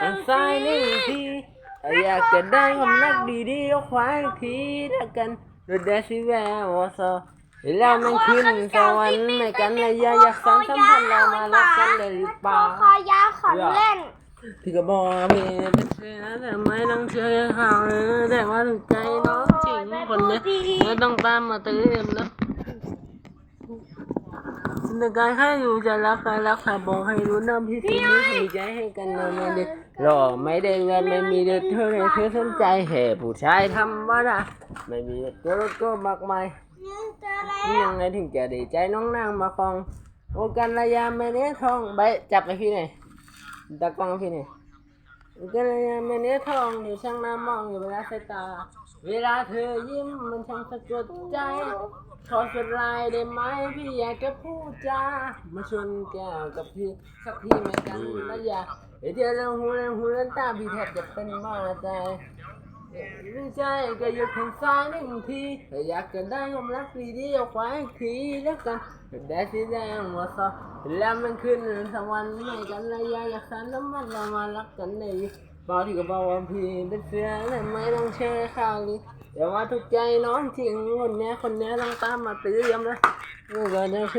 ทางซ้ายหนึ่งทีอยากจะได้ความรักดีๆเอาขวาอีกทีแล้วกันรถเดซิแววอซอเวลามันขึ้นสวรรค์ในกันระยะอยากสานสัมพันธ์เรามารักกันเลยหรือเปล่าคอยาขอนเล่นพี่ก็บอกว่าพี่เป็นเชื่อแต่ไม่ต้องเชื่อข่าวเออแต่ว่าถูกใจน้องจริงคนนี้ไม่ต้องตามมาตือนนะ ในการให้อยู่จะรักใครรักใครบอกให้รู้นะพี่สิ่งนี้มีใจให้กันนะไม่ได้หล่อไม่ได้เงินไม่มีเด็ดเธอเลยเธอสนใจเหตุผู้ชายทำว่าดไม่มีเด็ดก็รถก็มากมายเจอแล้วนี่ยังไงถึงจะดีใจน้องนางมาคลองโอกันระยาแม่เนี้ยทองใบจับไปพี่หน่อยตากล้องพี่หน่อยโอ ก็เลยาแม่เนี้ยทองอยู่ช่างน้ามองอยู่เวลาสายตา เวลาเธอยิ้มมันช่างสะกดใจ ขอสุดลายได้ไหมพี่อยากจะพูดจามาชนแก้วกับพี่สักทีไม่กันนะยะเดี๋ยวเจอเรื่องหูเรื่องหูเรื่องตาพี่แทบจะเป็นบ้าใจ ไม่ใช่ก็ยกแขนซ้ายหนึ่งทีถ้าอยากจะได้ความรักดีดีเอาไว้อีกทีแล้วกันแต่สีแดงหัวซอแล้วมันขึ้นสักวันไม่กันระยะอยากสันน้ำมันเรามารักกันในบอกที่ก็บอกว่าพี่เป็นเสือแต่ไม่ต้องเชื่อข่าวนี้แต่ว่าถูกใจน้องจริงคนนี้คนนี้ต้องตามมาตื้อยำเลยนี่อก็ได้คือ